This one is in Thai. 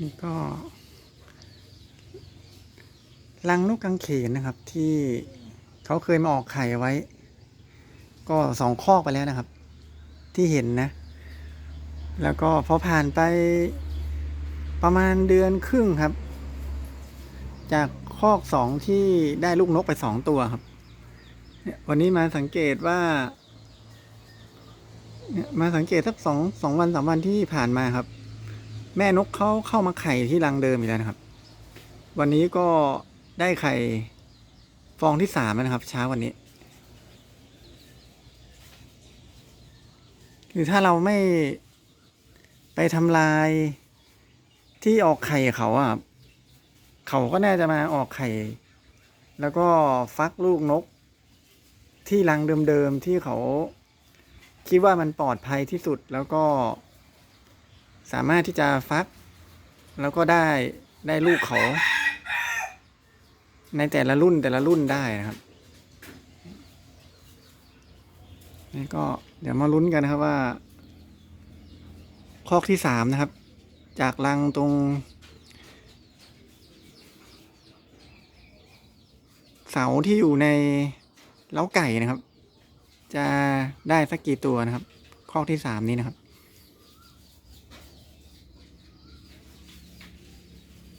นี่ก็รังนกกังเขนนะครับ ที่เขาเคยมาออกไข่ไว้ ก็สองคอกไปแล้วนะครับ ที่เห็นนะ แล้วก็พอผ่านไปประมาณเดือนครึ่งครับ จากคอกสองที่ได้ลูกนกไปสองตัวครับวันนี้มาสังเกตว่ามาสังเกตสักสองสองวันสามวันที่ผ่านมาครับ แม่นกเขาเข้ามาไข่ที่รังเดิมอีกแล้วนะครับ วันนี้ก็ได้ไข่ฟองที่สามแล้วนะครับ เช้าวันนี้คือถ้าเราไม่ไปทำลายที่ออกไข่เขาอะครับเขาก็น่าจะมาออกไข่ แล้วก็ฟักลูกนก ที่รังเดิมๆที่เขาคิดว่ามันปลอดภัยที่สุดแล้วก็ สามารถที่จะฟัก แล้วก็ได้ได้ลูกเขา ในแต่ละรุ่นแต่ละรุ่นได้นะครับนี่ก็เดี๋ยวมาลุ้นกันนะครับว่า คอกที่สามนะครับ จากรังตรงเสาที่อยู่ในเล้าไก่นะครับ จะได้สักกี่ตัวนะครับคอกที่สามนี้นะครับ